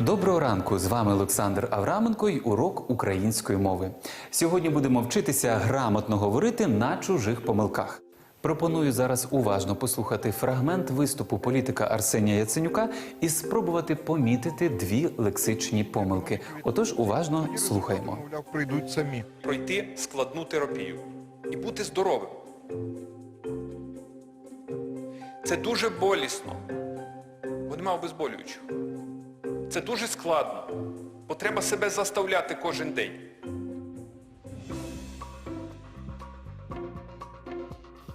Доброго ранку! З вами Олександр Авраменко і урок української мови. Сьогодні будемо вчитися грамотно говорити на чужих помилках. Пропоную зараз уважно послухати фрагмент виступу політика Арсенія Яценюка і спробувати помітити дві лексичні помилки. Отож, уважно слухаємо. Прийдуть самі. пройти складну терапію і бути здоровим. Це дуже болісно, бо нема обезболюючого. Це дуже складно, бо треба себе заставляти кожен день.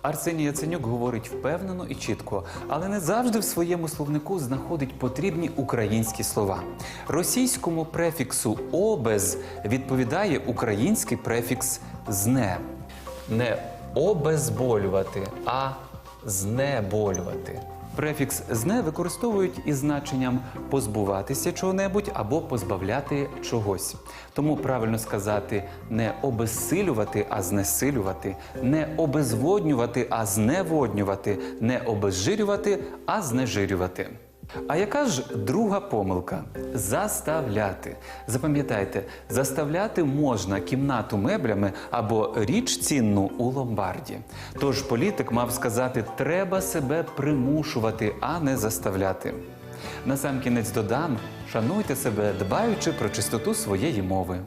Арсеній Яценюк говорить впевнено і чітко, але не завжди в своєму словнику знаходить потрібні українські слова. Російському префіксу обез відповідає український префікс зне. Не обезболювати, а знеболювати. Префікс зне використовують із значенням позбуватися чого-небудь або позбавляти чогось. Тому правильно сказати не обезсилювати, а знесилювати, не обезводнювати, а зневоднювати, не обезжирювати, а знежирювати. А яка ж друга помилка? Заставляти. Запам'ятайте, заставляти можна кімнату меблями або річ цінну у ломбарді. Тож політик мав сказати, треба себе примушувати, а не заставляти. Насамкінець додам, шануйте себе, дбаючи про чистоту своєї мови.